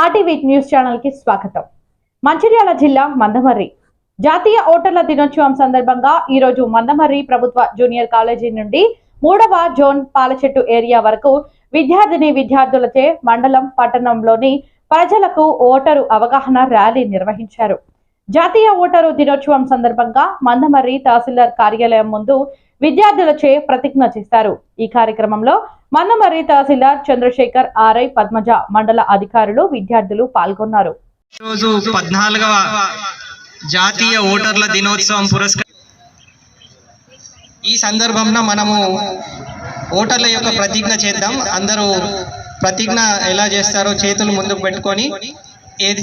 RTV news ఛానల్కి స్వాగతం. మంచిర్యాల జిల్లా మందమర్రి. జాతీయ ఓటర్ల దినోత్సవం సందర్భంగా ఈ రోజు మందమర్రి ప్రభుత్వ జూనియర్ కాలేజీ నుండి మూడవ జోన్ పాలచెట్టు ఏరియా వరకు విద్యార్థిని విద్యార్థులచే మండలం పట్టణంలోని ప్రజలకు ఓటరు అవగాహన ర్యాలీ నిర్వహించారు. జాతీయ ఓటరు దినోత్సవం సందర్భంగా మందమర్రి తహసీల్దార్ కార్యాలయం ముందు విద్యార్థులచే ప్రతిజ్ఞ చేశారు. ఈ కార్యక్రమంలో మందమర్రి తహసీల్దార్ చంద్రశేఖర్ ఆర్ఐ పద్మజ మండల అధికారులు విద్యార్థులు పాల్గొన్నారు. రోజు పద్నాలుగవ జాతీయ ఓటర్ల దినోత్సవం పురస్కారం ఈ సందర్భంలో మనము ఓటర్ల యొక్క ప్రతిజ్ఞ చేద్దాం. అందరూ ప్రతిజ్ఞ ఎలా చేస్తారో చేతులు ముందుకు పెట్టుకొని ఏది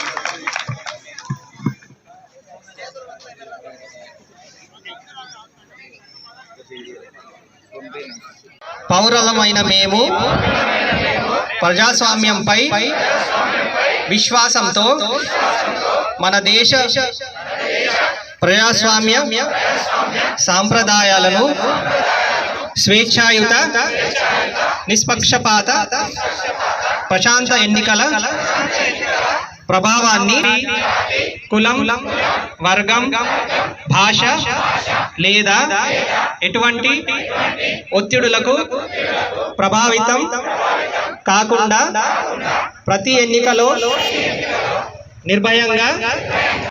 పౌరలమైన మేము ప్రజాస్వామ్యంపై విశ్వాసంతో మన దేశ ప్రజాస్వామ్య సాంప్రదాయాలను స్వేచ్ఛాయుత నిష్పక్షపాత ప్రశాంత ఎన్నికల ప్రభావాన్ని కులం వర్గం భాష లేదా ఎటువంటి ఒత్తిడులకు ప్రభావితం కాకుండా ప్రతి ఎన్నికలో నిర్భయంగా